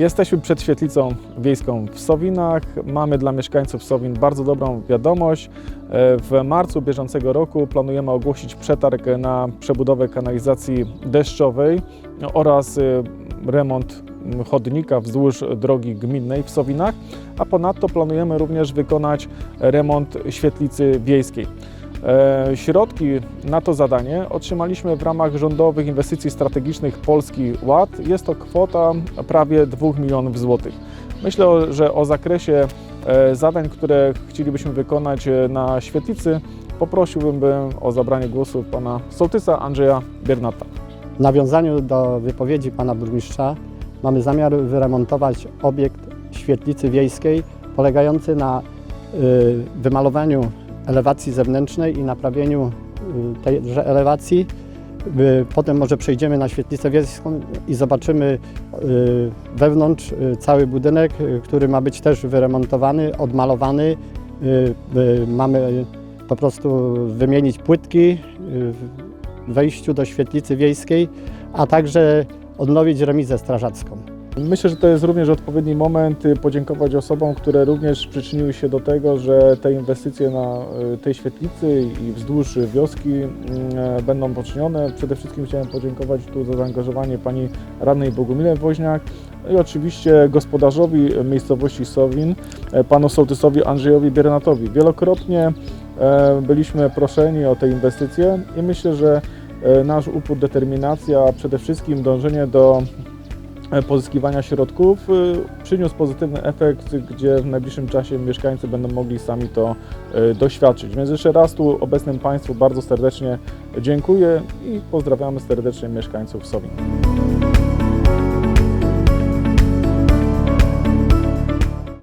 Jesteśmy przed świetlicą wiejską w Sowinach. Mamy dla mieszkańców Sowin bardzo dobrą wiadomość. E, W marcu bieżącego roku planujemy ogłosić przetarg na przebudowę kanalizacji deszczowej oraz e, remont chodnika wzdłuż drogi gminnej w Sowinach, a ponadto planujemy również wykonać remont świetlicy wiejskiej. E, Środki na to zadanie otrzymaliśmy w ramach rządowych inwestycji strategicznych Polski Ład. Jest to kwota prawie 2 milionów złotych. Myślę, że o zakresie e, zadań, które chcielibyśmy wykonać e, na świetlicy, poprosiłbym o zabranie głosu pana sołtysa Andrzeja Biernata. W nawiązaniu do wypowiedzi pana burmistrza mamy zamiar wyremontować obiekt świetlicy wiejskiej polegający na y, wymalowaniu elewacji zewnętrznej i naprawieniu y, tejże elewacji. Y, Potem może przejdziemy na świetlicę wiejską i zobaczymy y, wewnątrz cały budynek, który ma być też wyremontowany, odmalowany. Mamy po prostu wymienić płytki w wejściu do świetlicy wiejskiej, a także odnowić remizę strażacką. Myślę, że to jest również odpowiedni moment y, podziękować osobom, które również przyczyniły się do tego, że te inwestycje na y, tej świetlicy i wzdłuż wioski y, będą poczynione. Przede wszystkim chciałem podziękować tu za zaangażowanie pani radnej Bogumile Woźniak i oczywiście gospodarzowi miejscowości Sowin, e, panu sołtysowi Andrzejowi Biernatowi. Wielokrotnie e, byliśmy proszeni o te inwestycje i myślę, że e, nasz upór, determinacja, a przede wszystkim dążenie do e, pozyskiwania środków y, przyniósł pozytywny efekt, gdzie w najbliższym czasie mieszkańcy będą mogli sami to y, doświadczyć. Więc jeszcze raz tu obecnym Państwu bardzo serdecznie dziękuję i pozdrawiamy serdecznie mieszkańców Sowin.